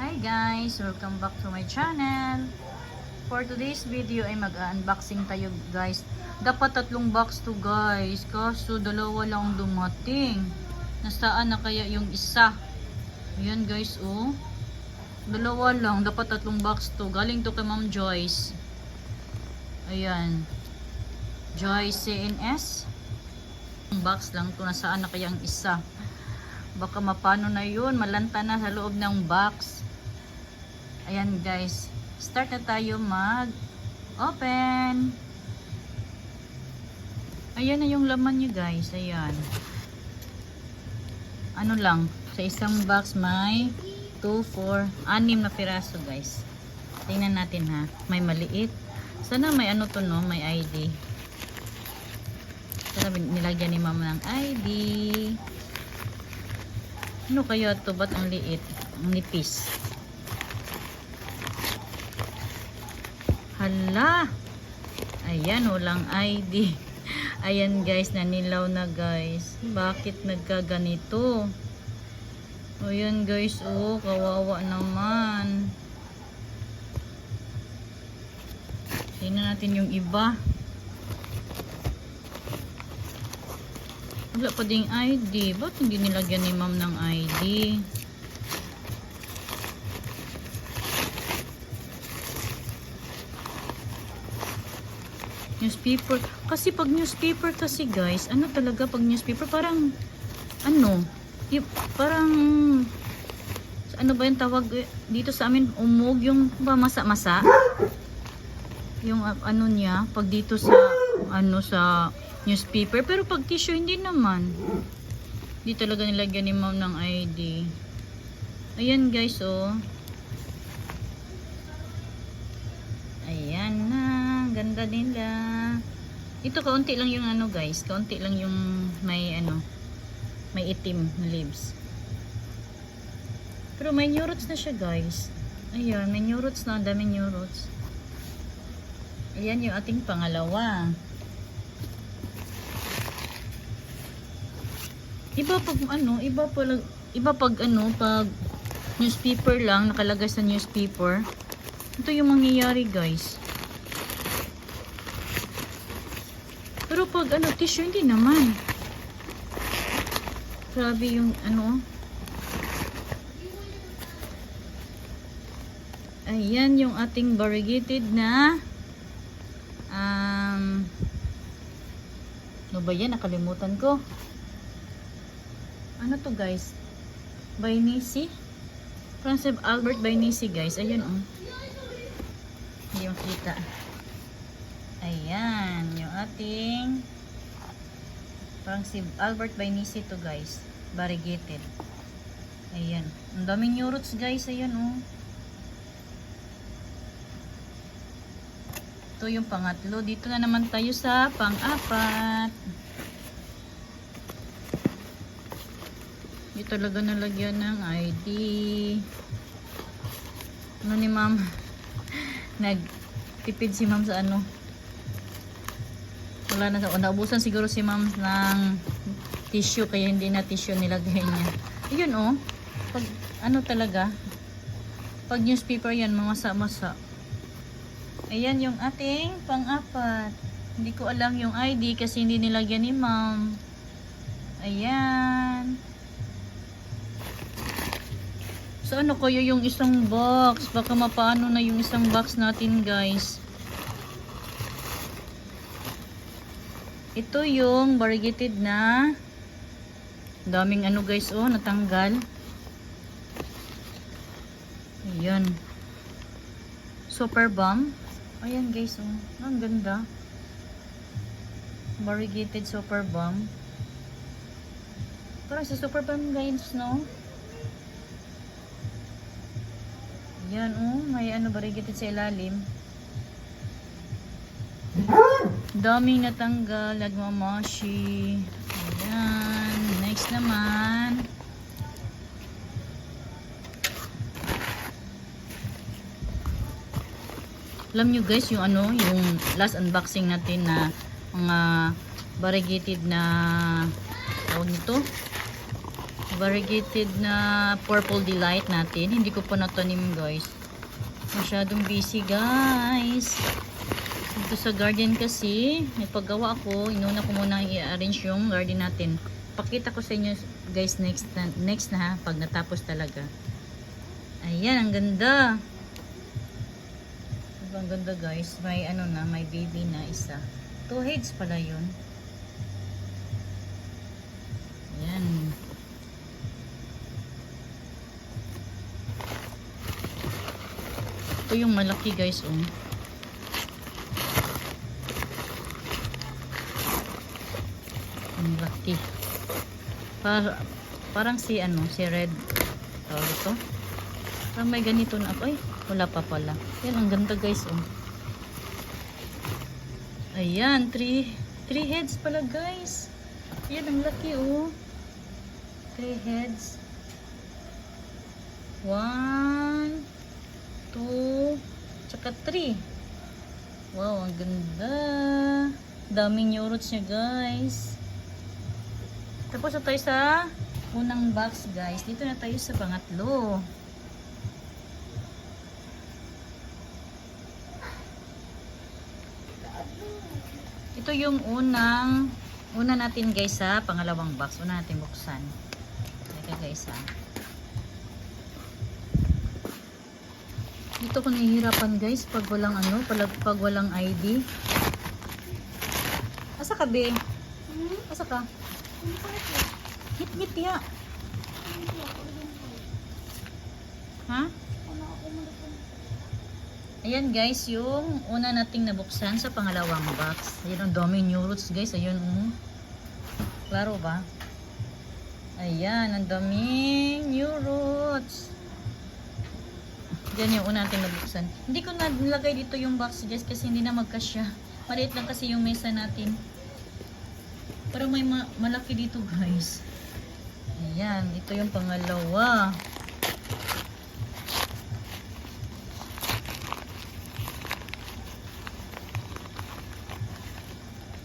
Hi guys! Welcome back to my channel. For today's video ay mag-unboxing tayo guys. Dapat tatlong box to guys. Kaso dalawa lang dumating. Nasaan na kaya yung isa? Ayan guys oh. Dalawa lang. Dapat tatlong box to. Galing to kay Ma'am Joyce. Ayan. Joyce CNS. Box lang to. Nasaan na kaya ang isa? Baka mapano na yun. Malanta na sa loob ng box. Ayan guys. Start na tayo mag open. Ayan na yung laman nyo guys. Ayan. Ano lang. Sa isang box may 2, 4, 6 na piraso guys. Tingnan natin ha. May maliit. Sana may ano to no. May ID. Sana nilagyan ni mama ng ID. Ano kaya to? Ba't ang liit? Ang nipis. Hala! Ayan, walang ID. Ayan guys, nanilaw na guys. Bakit nagkaganito? O yan guys, oh, kawawa naman. Tingnan natin yung iba. Wala pa ding ID. Ba't hindi nilagyan ni ma'am ng ID? Newspaper. Kasi pag newspaper kasi guys, ano talaga pag newspaper parang ano, y- parang ano ba yung tawag eh, dito sa amin umog yung ba masa-masa? Yung uh, ano niya pag dito sa ano sa newspaper pero pag tissue hindi naman. Hindi talaga nilagyan ni ma'am ng ID. Ayan guys oh. Ganda nila. Ito kaunti lang yung ano guys. Kaunti lang yung may ano. May itim na leaves. Pero may new roots na siya guys. Ayan. May new roots na. Dami new roots. Ayan yung ating pangalawa. Iba pag ano, iba pag iba pag ano, pag newspaper lang nakalagay sa newspaper. Ito yung mangyayari, guys. Pero pag ano, tissue hindi naman. Grabe yung ano. Ayan yung ating variegated na um ano ba yan? Nakalimutan ko. Ano to guys? By Nisi? Francis Albert by Nisi guys. Ayun oh. Hindi makita. Ayan. Ating Francis Albert by Nisi to guys. Variegated. Ayan. Ang daming new roots guys. Ayan oh. Ito yung pangatlo. Dito na naman tayo sa pang-apat. Hindi talaga nalagyan ng ID. Ano ni ma'am? Nagtipid si ma'am sa ano. Wala na sa naubusan siguro si ma'am ng tissue kaya hindi na tissue nilagay niya. Ayun oh. Pag ano talaga? Pag newspaper yan, mamasa-masa. Ayan yung ating pang-apat. Hindi ko alam yung ID kasi hindi nilagyan ni ma'am. Ayan. So ano kaya yung isang box? Baka mapaano na yung isang box natin guys. Ito yung variegated na daming ano guys oh natanggal. Ayan. Super bomb. Ayan guys oh. Ang ganda. Variegated super bomb. Parang sa super bomb guys no? Yan, oh. May ano, variegated sa ilalim. Daming natanggal. Nagmamashi. Ayan. Next naman. Alam nyo guys, yung ano, yung last unboxing natin na mga variegated na tawag nito variegated na purple delight natin. Hindi ko pa natanim guys. Masyadong busy guys. Dito sa garden kasi, may paggawa ako. Inuna ko muna i-arrange yung garden natin. Pakita ko sa inyo guys next na, next na ha, pag natapos talaga. Ayan, ang ganda. Ang ganda guys. May ano na, may baby na isa. Two heads pala yun. Ayan. Ito yung malaki guys, oh. Ang laki. Par parang si ano, si red. Tawag ito. Parang may ganito na ako. Ay, wala pa pala. Yan, ang ganda guys, oh. Ayan, three, three heads pala guys. Yan, ang laki, oh. Three heads. One, two, tsaka three. Wow, ang ganda. Daming new roots niya, guys. Tapos na tayo sa unang box, guys. Dito na tayo sa pangatlo. Ito yung unang una natin guys sa pangalawang box. Una natin buksan. Teka guys ha. Dito ko nahihirapan guys pag walang ano, pag, pag walang ID. Asa ka be? Asa ka? Hit hit ya. Ha? Ayan guys, yung una nating nabuksan sa pangalawang box. Ayan ang daming new roots guys. Ayun oh. Klaro ba? Ayan, ang daming new roots. Yan yung una nating nabuksan. Hindi ko nilagay dito yung box guys kasi hindi na magkasya. Maliit lang kasi yung mesa natin. Pero may ma malaki dito guys. Ayan, ito yung pangalawa.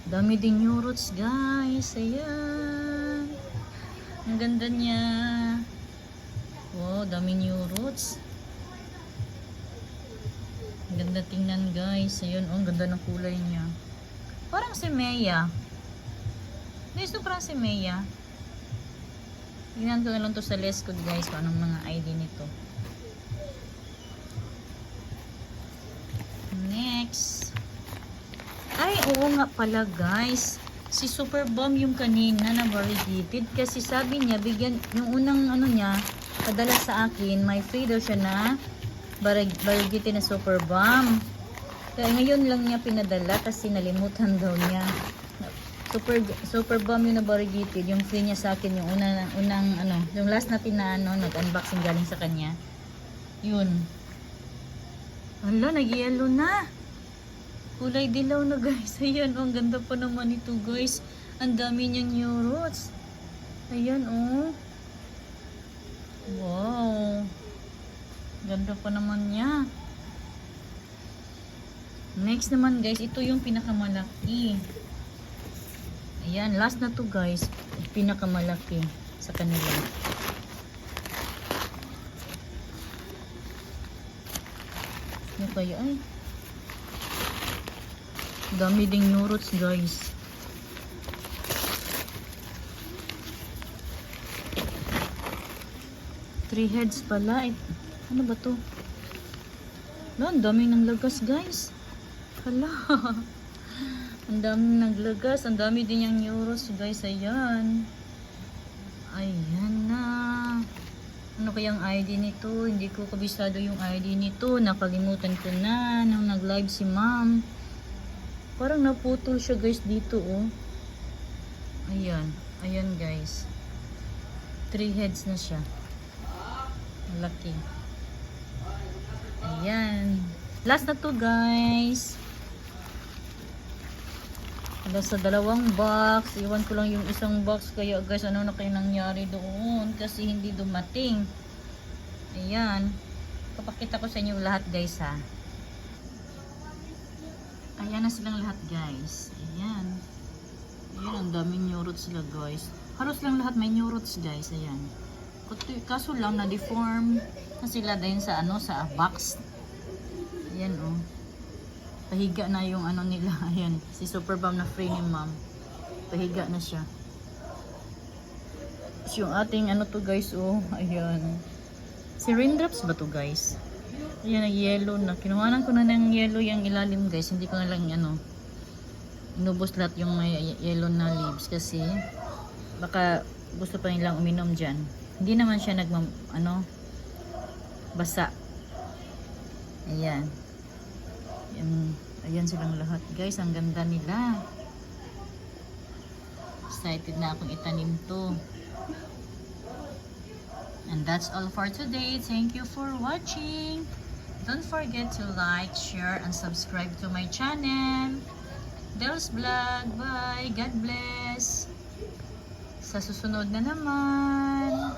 Dami din new roots, guys. Ayan. Ang ganda niya. Wow, dami new roots. Ang ganda tingnan, guys. Ayun, oh, ang ganda ng kulay niya. Parang si Maya. Guys, no, parang Maya. Tingnan ko na lang to sa list ko, guys, kung anong mga ID nito. Next. Ay, oo nga pala guys. Si Super Bomb yung kanina na variegated kasi sabi niya, bigyan, yung unang ano niya, padala sa akin, may free daw siya na variegated na Super Bomb. Kaya ngayon lang niya pinadala kasi nalimutan daw niya. Super Super Bomb yung na variegated, yung free niya sa akin, yung unang, unang ano, yung last na ano, nag-unboxing galing sa kanya. Yun. Ala, nag-yellow na. Kulay dilaw na guys. Ayan, oh, ang ganda pa naman ito guys. Ang dami niyang new roots. Ayan, oh. Wow. Ganda pa naman niya. Next naman guys, ito yung pinakamalaki. Ayan, last na to guys. Pinakamalaki sa kanila. Ano kaya ay? Dami ding new roots guys. Three heads pala. Eh, ano ba to? No, ang daming nang lagas guys. Hala. ang daming naglagas. Ang dami din yung new roots guys. Ayan. Ayan na. Ano kayang ID nito? Hindi ko kabisado yung ID nito. Nakalimutan ko na nung nag-live si ma'am. Parang naputol siya guys dito oh. Ayan. Ayan guys. Three heads na siya. Malaki. Ayan. Last na to guys. Wala sa dalawang box. Iwan ko lang yung isang box. Kaya guys, ano na kayo nangyari doon? Kasi hindi dumating. Ayan. Papakita ko sa inyo lahat guys ha. Ayan na silang lahat guys. Ayan. Ayan, ang daming new roots sila guys. Halos lang lahat may new roots guys. Ayan. Kaso lang na deform na sila din sa ano sa box. Ayan oh. Pahiga na yung ano nila. Ayan, si Superbam na free ni ma'am. Pahiga na siya. Tapos yung ating ano to guys oh. Ayan. Si raindrops ba to guys? Ayan, nag-yellow na. Kinuhanan ko na ng yellow yung ilalim guys. Hindi ko na lang ano. Inubos lahat yung may yellow na leaves kasi baka gusto pa nilang uminom dyan. Hindi naman siya nag ano basa. Ayan. Ayan, ayan silang lahat. Guys, ang ganda nila. Excited na akong itanim to. And that's all for today. Thank you for watching. Don't forget to like, share, and subscribe to my channel. Del's Vlog. Bye. God bless. Sa susunod na naman.